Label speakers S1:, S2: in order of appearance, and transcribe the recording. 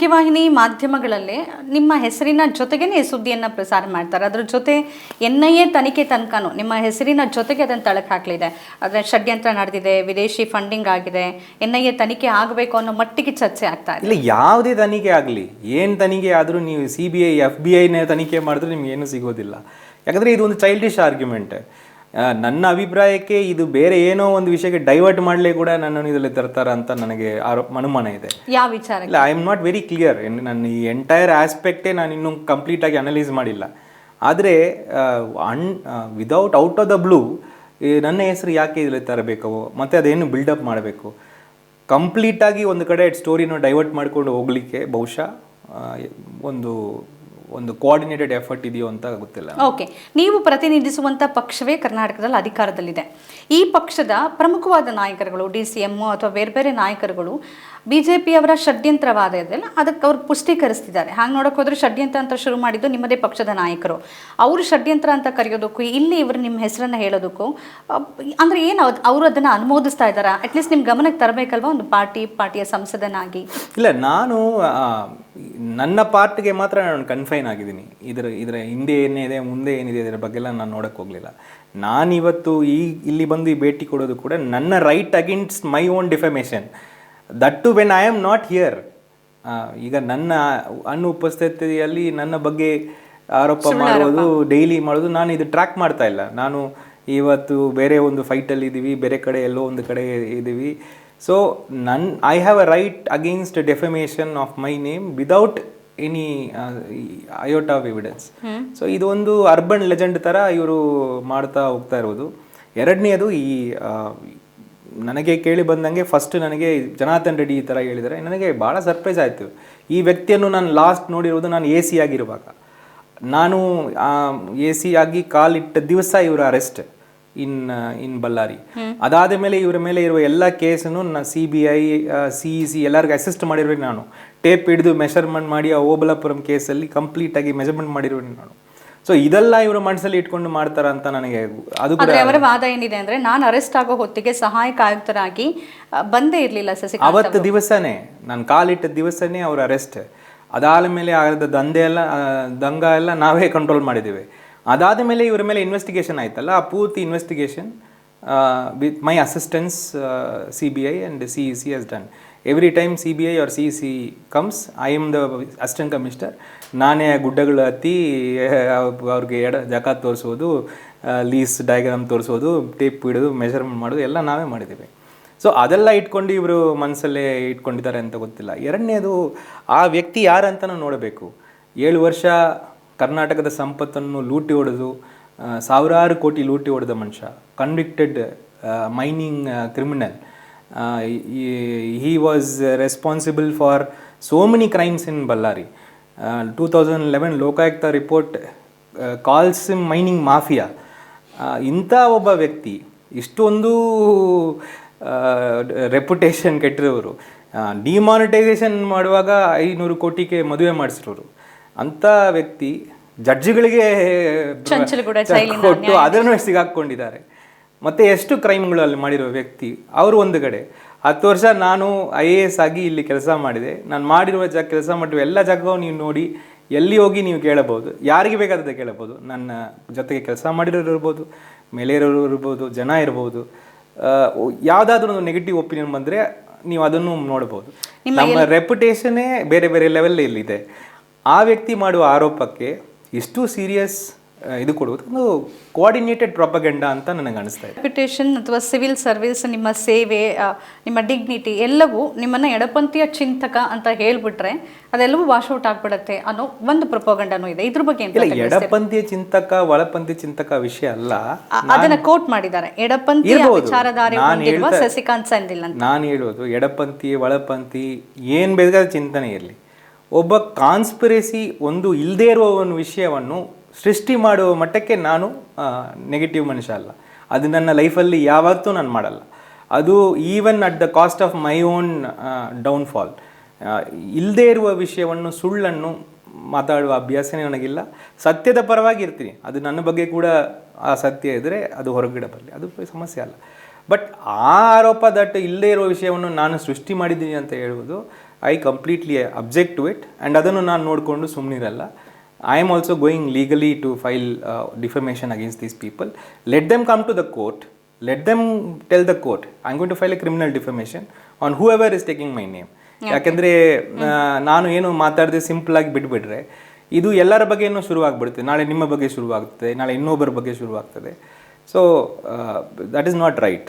S1: ಮುಖ್ಯವಾಹಿನಿ ಮಾಧ್ಯಮಗಳಲ್ಲಿ ನಿಮ್ಮ ಹೆಸರಿನ ಜೊತೆಗೇನೆ ಈ ಸುದ್ದಿಯನ್ನು ಪ್ರಸಾರ ಮಾಡ್ತಾರೆ. ಅದ್ರ ಜೊತೆ ಎನ್ ಐ ಎ ತನಿಖೆ ತನಕನೂ ನಿಮ್ಮ ಹೆಸರಿನ ಜೊತೆಗೆ ಅದನ್ನು ತಳಕು ಹಾಕಲಿದೆ. ಅದರ ಷಡ್ಯಂತ್ರ ನಡೆದಿದೆ, ವಿದೇಶಿ ಫಂಡಿಂಗ್ ಆಗಿದೆ, ಎನ್ ಐ ಎ ತನಿಖೆ ಆಗಬೇಕು ಅನ್ನೋ ಮಟ್ಟಿಗೆ ಚರ್ಚೆ ಆಗ್ತಾ ಇದೆ.
S2: ಇಲ್ಲ, ಯಾವುದೇ ತನಿಖೆ ಆಗಲಿ, ಏನು ತನಿಖೆ ಆದರೂ ನೀವು C B I, F B ಐನೇ ತನಿಖೆ ಮಾಡಿದ್ರೆ ನಿಮ್ಗೆ ಏನೂ ಸಿಗೋದಿಲ್ಲ. ಯಾಕಂದರೆ ಇದು ಒಂದು ಚೈಲ್ಡಿಶ್ ಆರ್ಗ್ಯುಮೆಂಟ್ ನನ್ನ ಅಭಿಪ್ರಾಯಕ್ಕೆ ಇದು ಬೇರೆ ಏನೋ ಒಂದು ವಿಷಯಕ್ಕೆ ಡೈವರ್ಟ್ ಮಾಡಲೇ ಕೂಡ ನನ್ನನ್ನು ಇದರಲ್ಲಿ ತರ್ತಾರ ಅಂತ ನನಗೆ ಆರೋಪ ಅನುಮಾನ ಇದೆ.
S1: ಯಾವ ವಿಚಾರ
S2: ಇಲ್ಲ I am not very clear ನನ್ನ ಈ ಎಂಟೈರ್ ಆಸ್ಪೆಕ್ಟೇ ನಾನು ಇನ್ನೂ ಕಂಪ್ಲೀಟಾಗಿ ಅನಲೈಸ್ ಮಾಡಿಲ್ಲ. ಆದರೆ ಅನ್ without out of the blue ನನ್ನ ಹೆಸರು ಯಾಕೆ ಇದರಲ್ಲಿ ತರಬೇಕು ಮತ್ತು ಅದೇನು ಬಿಲ್ಡಪ್ ಮಾಡಬೇಕು? ಕಂಪ್ಲೀಟಾಗಿ ಒಂದು ಕಡೆ ಸ್ಟೋರಿನ ಡೈವರ್ಟ್ ಮಾಡ್ಕೊಂಡು ಹೋಗಲಿಕ್ಕೆ ಬಹುಶಃ ಒಂದು ಒಂದು ಕೋಆರ್ಡಿನೇಟೆಡ್ ಎಫರ್ಟ್ ಇದೆಯೋ ಅಂತ ಗೊತ್ತಿಲ್ಲ.
S1: ಓಕೆ ನೀವು ಪ್ರತಿನಿಧಿಸುವಂಥ ಪಕ್ಷವೇ ಕರ್ನಾಟಕದಲ್ಲಿ ಅಧಿಕಾರದಲ್ಲಿದೆ. ಈ ಪಕ್ಷದ ಪ್ರಮುಖವಾದ ನಾಯಕರುಗಳು ಡಿ ಸಿ ಎಮ್ಮು ಅಥವಾ ಬೇರೆ ಬೇರೆ ನಾಯಕರುಗಳು ಬಿ ಜೆ ಪಿಯವರ ಷಡ್ಯಂತ್ರವಾದ ಇದೆಯಲ್ಲ ಅದಕ್ಕೆ ಅವ್ರು ಪುಷ್ಟೀಕರಿಸ್ತಿದ್ದಾರೆ. ಹಾಗೆ ನೋಡೋಕೆ ಹೋದ್ರೆ ಷಡ್ಯಂತ್ರ ಅಂತ ಶುರು ಮಾಡಿದ್ದು ನಿಮ್ಮದೇ ಪಕ್ಷದ ನಾಯಕರು. ಅವರು ಷಡ್ಯಂತ್ರ ಅಂತ ಕರೆಯೋದಕ್ಕೂ ಇಲ್ಲಿ ಇವರು ನಿಮ್ಮ ಹೆಸರನ್ನ ಹೇಳೋದಕ್ಕೂ ಅಂದರೆ ಏನು ಅವರು ಅದನ್ನು ಅನುಮೋದಿಸ್ತಾ ಇದ್ದಾರಾ? ಅಟ್ಲೀಸ್ಟ್ ನಿಮ್ಮ ಗಮನಕ್ಕೆ ತರಬೇಕಲ್ವಾ ಒಂದು ಪಾರ್ಟಿ ಪಾರ್ಟಿಯ ಸಂಸದನಾಗಿ?
S2: ಇಲ್ಲ ನಾನು ನನ್ನ ಪಾರ್ಟ್ಗೆ ಮಾತ್ರ ನಾನು ಕನ್ಫೈನ್ ಆಗಿದ್ದೀನಿ. ಇದರ ಇದರ ಹಿಂದೆ ಏನಿದೆ ಮುಂದೆ ಏನಿದೆ ಇದರ ಬಗ್ಗೆ ಎಲ್ಲ ನಾನು ನೋಡಕ್ಕೆ ಹೋಗಲಿಲ್ಲ. ನಾನಿವತ್ತು ಈ ಇಲ್ಲಿ ಬಂದು ಈ ಭೇಟಿ ಕೊಡೋದು ಕೂಡ ನನ್ನ right against my own defamation that to when I am not here ಈಗ ನನ್ನ ಅನುಪಸ್ಥಿತಿಯಲ್ಲಿ ನನ್ನ ಬಗ್ಗೆ ಆರೋಪ ಮಾಡೋದು ಡೈಲಿ ಮಾಡೋದು ನಾನು ಇದು ಟ್ರ್ಯಾಕ್ ಮಾಡ್ತಾ ಇಲ್ಲ. ನಾನು ಇವತ್ತು ಬೇರೆ ಒಂದು ಫೈಟಲ್ಲಿ ಇದ್ದೀವಿ ಬೇರೆ ಕಡೆ ಎಲ್ಲೋ ಒಂದು ಕಡೆ ಇದ್ದೀವಿ ಸೊ ನನ್ನ I have a right against defamation of my name without any iota of evidence so ಇದು ಒಂದು ಅರ್ಬನ್ ಲೆಜೆಂಡ್ ಥರ ಇವರು ಮಾಡ್ತಾ ಹೋಗ್ತಾ ಇರೋದು. ಎರಡನೇದು ಈ ನನಗೆ ಕೇಳಿ ಬಂದಂಗೆ ಫಸ್ಟ್ ನನಗೆ ಜನಾರ್ದನ್ ರೆಡ್ಡಿ ಈ ಥರ ಹೇಳಿದರೆ ನನಗೆ ಭಾಳ ಸರ್ಪ್ರೈಸ್ ಆಯಿತು. ಈ ವ್ಯಕ್ತಿಯನ್ನು ನಾನು ಲಾಸ್ಟ್ ನೋಡಿರೋದು ನಾನು ಎ ಸಿ ಆಗಿರುವಾಗ. ನಾನು ಎ ಸಿ ಆಗಿ ಕಾಲಿಟ್ಟ ದಿವಸ ಇವರ ಅರೆಸ್ಟ್ ಇನ್ ಇನ್ ಬಳ್ಳಾರಿ. ಅದಾದ ಮೇಲೆ ಇವರ ಮೇಲೆ ಇರುವ ಎಲ್ಲ ಕೇಸನ್ನು ನಾನು C B I C E C ಎಲ್ಲರಿಗೂ ಅಸಿಸ್ಟ್ ಮಾಡಿರ್ಬೇಕು ನಾನು. ಟೇಪ್ ಹಿಡಿದು ಮೆಷರ್ಮೆಂಟ್ ಮಾಡಿ ಆ ಓಬಲಾಪುರಂ ಕೇಸಲ್ಲಿ ಕಂಪ್ಲೀಟಾಗಿ ಮೆಜರ್ಮೆಂಟ್ ಮಾಡಿರ್ಬೇಕು ನಾನು. ಸೊ ಇದೆಲ್ಲ ಇವರು ಮನಸ್ಸಲ್ಲಿ ಇಟ್ಕೊಂಡು ಮಾಡ್ತಾರ ಅಂತ ನನಗೆ ಅದು ಕೂಡ
S1: ಅವರ ವಾದ ಏನಿದೆ ಅಂದ್ರೆ ನಾನು ಅರೆಸ್ಟ್ ಆಗೋ ಹೊತ್ತಿಗೆ ಸಹಾಯಕ ಆಯುಕ್ತರಾಗಿ ಬಂದೇ ಇರಲಿಲ್ಲ ಸಸಿ
S2: ಅವತ್ತು ದಿವಸನೇ ನಾನು ಕಾಲಿಟ್ಟ ದಿವಸನೇ ಅವ್ರ ಅರೆಸ್ಟ್ ಅದಾದ ಮೇಲೆ ಆಗದ ದಂಧೆ ಎಲ್ಲ ದಂಗ ಎಲ್ಲ ನಾವೇ ಕಂಟ್ರೋಲ್ ಮಾಡಿದ್ದೇವೆ. ಅದಾದ ಮೇಲೆ ಇವರ ಮೇಲೆ ಇನ್ವೆಸ್ಟಿಗೇಷನ್ ಆಯ್ತಲ್ಲ, ಆ ಪೂರ್ತಿ investigation with my assistance C B I and C E C has done every time C B I R C C comes I'm the assistant commissioner ನಾನೇ ಗುಡ್ಡಗಳು ಹತ್ತಿ ಅವ್ರಿಗೆ ಎಡ ಜಕ ತೋರಿಸೋದು ಲೀಸ್ ಡಯಾಗ್ರಾಮ್ ತೋರಿಸೋದು ಟೇಪ್ ಇಡೋದು ಮೆಷರ್ಮೆಂಟ್ ಮಾಡೋದು, ಎಲ್ಲ ನಾವೇ ಮಾಡಿದ್ದೀವಿ. ಸೊ ಅದೆಲ್ಲ ಇಟ್ಕೊಂಡು ಇವರು ಮನಸ್ಸಲ್ಲೇ ಇಟ್ಕೊಂಡಿದ್ದಾರೆ ಅಂತ ಗೊತ್ತಿಲ್ಲ. ಎರಡನೇದು, ಆ ವ್ಯಕ್ತಿ ಯಾರಂತ ನೋಡಬೇಕು. ಏಳು ವರ್ಷ ಕರ್ನಾಟಕದ ಸಂಪತ್ತನ್ನು ಲೂಟಿ ಹೊಡೆದು ಸಾವಿರಾರು ಕೋಟಿ ಲೂಟಿ ಹೊಡೆದ ಮನುಷ್ಯ convicted mining criminal he was responsible for so many crimes in Bellary two thousand eleven Lokayukta report calls mining mafia ಇಂಥ ಒಬ್ಬ ವ್ಯಕ್ತಿ ಇಷ್ಟೊಂದು ರೆಪ್ಯುಟೇಷನ್ ಕೆಟ್ಟಿರೋರು ಡಿಮಾನಿಟೈಸೇಷನ್ ಮಾಡುವಾಗ ಐನೂರು ಕೋಟಿಗೆ ಮದುವೆ ಮಾಡಿಸಿರೋರು. ಅಂಥ ವ್ಯಕ್ತಿ ಜಡ್ಜ್ಗಳಿಗೆ ಕೊಟ್ಟು ಅದನ್ನು ಸಿಗಾಕೊಂಡಿದ್ದಾರೆ. ಮತ್ತೆ ಎಷ್ಟು ಕ್ರೈಮ್ಗಳು ಅಲ್ಲಿ ಮಾಡಿರೋ ವ್ಯಕ್ತಿ ಅವರು ಒಂದು ಕಡೆ. ಹತ್ತು ವರ್ಷ ನಾನು ಐ ಎ ಎಸ್ ಆಗಿ ಇಲ್ಲಿ ಕೆಲಸ ಮಾಡಿದೆ. ನಾನು ಮಾಡಿರುವ ಜಾಗ ಕೆಲಸ ಮಾಡಿರುವ ಎಲ್ಲ ಜಾಗವೂ ನೀವು ನೋಡಿ ಎಲ್ಲಿ ಹೋಗಿ ನೀವು ಕೇಳಬಹುದು. ಯಾರಿಗೆ ಬೇಕಾದ ಕೇಳಬಹುದು. ನನ್ನ ಜೊತೆಗೆ ಕೆಲಸ ಮಾಡಿರೋರು ಇರ್ಬೋದು ಮೇಲೆ ಇರೋರು ಇರ್ಬೋದು ಜನ ಇರ್ಬೋದು. ಯಾವುದಾದ್ರೂ ಒಂದು ನೆಗೆಟಿವ್ ಒಪಿನಿಯನ್ ಬಂದರೆ ನೀವು ಅದನ್ನು ನೋಡ್ಬೋದು ನಮ್ಮ ರೆಪ್ಯುಟೇಷನೇ ಬೇರೆ ಬೇರೆ ಲೆವೆಲ್ ಇಲ್ಲಿದೆ ಆ ವ್ಯಕ್ತಿ ಮಾಡುವ ಆರೋಪಕ್ಕೆ ಇಷ್ಟು ಸೀರಿಯಸ್ ಇದು ಕೊಡುವುದು ಒಂದು ಕೋಆರ್ಡಿನೇಟೆಡ್ ಪ್ರಾಪಗೆಂಡ ಅಂತ ನನಗೆ ಅನಿಸ್ತಾ ಇದೆ.
S1: ರೆಪ್ಯುಟೇಷನ್ ಅಥವಾ ಸಿವಿಲ್ ಸರ್ವಿಸ್ ನಿಮ್ಮ ಸೇವೆ ನಿಮ್ಮ ಡಿಗ್ನಿಟಿ ಎಲ್ಲವೂ ನಿಮ್ಮನ್ನ ಎಡಪಂಥೀಯ ಚಿಂತಕ ಅಂತ ಹೇಳ್ಬಿಟ್ರೆ ಅದೆಲ್ಲವೂ ವಾಶ್ ಔಟ್ ಆಗ್ಬಿಡತ್ತೆ ಅನ್ನೋ ಒಂದು ಪ್ರಪೋಗಂಡನು ಇದೆ. ಇದ್ರ ಬಗ್ಗೆ
S2: ಇಲ್ಲ? ಎಡಪಂಥೀಯ ಚಿಂತಕ ಒಳಪಂಥಿ ಚಿಂತಕ ವಿಷಯ ಅಲ್ಲ.
S1: ಅದನ್ನ ಕೋಟ್ ಮಾಡಿದ್ದಾರೆ. ಎಡಪಂಥೀಯ. ವಿಚಾರಧಾರೆ
S2: ನಾನ್
S1: ಸಂದಿಲ್ಲ
S2: ನಾನು ಹೇಳೋದು ಎಡಪಂಥಿ ಒಳಪಂಥಿ ಏನು ಬೇಕಾದ ಚಿಂತನೆ ಇರಲಿ. ಒಬ್ಬ ಕಾನ್ಸ್ಪಿರಸಿ ಒಂದು ಇಲ್ಲದೇ ಇರುವ ಒಂದು ವಿಷಯವನ್ನು ಸೃಷ್ಟಿ ಮಾಡುವ ಮಟ್ಟಕ್ಕೆ ನಾನು ನೆಗೆಟಿವ್ ಮನುಷ್ಯ ಅಲ್ಲ. ಅದು ನನ್ನ ಲೈಫಲ್ಲಿ ಯಾವತ್ತೂ ನಾನು ಮಾಡಲ್ಲ. ಅದು even at the cost of my own downfall ಇಲ್ಲದೇ ಇರುವ ವಿಷಯವನ್ನು, ಸುಳ್ಳನ್ನು ಮಾತಾಡುವ ಅಭ್ಯಾಸನೇ ನನಗಿಲ್ಲ. ಸತ್ಯದ ಪರವಾಗಿ ಇರ್ತೀನಿ ಅದು ನನ್ನ ಬಗ್ಗೆ ಕೂಡ ಆ ಸತ್ಯ ಇದ್ದರೆ ಅದು ಹೊರಗಿಡಬಲ್ಲಿ. ಅದು ಸಮಸ್ಯೆ ಅಲ್ಲ. ಬಟ್ ಆ ಆರೋಪ ದಟ್ ಇಲ್ಲದೇ ಇರುವ ವಿಷಯವನ್ನು ನಾನು ಸೃಷ್ಟಿ ಮಾಡಿದ್ದೀನಿ ಅಂತ ಹೇಳುವುದು I completely object to it and ಅದನ್ನು ನಾನು ನೋಡಿಕೊಂಡು ಸುಮ್ಮನಿರಲ್ಲ I am also going legally to file defamation against these people let them come to the court let them tell the court I going to file a criminal defamation on whoever is taking my name ಯಾಕೆಂದರೆ ನಾನು ಏನು ಮಾತಾಡದೆ simple ಆಗಿ ಬಿಟ್ಬಿಟ್ರೆ ಇದು ಎಲ್ಲರ ಬಗ್ಗೆ ಏನೋ ಶುರುವಾಗ್ಬಿಡುತ್ತೆ. ನಾಳೆ ನಿಮ್ಮ ಬಗ್ಗೆ ಶುರುವಾಗ್ತದೆ ನಾಳೆ ಇನ್ನೊಬ್ಬರ ಬಗ್ಗೆ ಶುರುವಾಗ್ತದೆ. So that is not right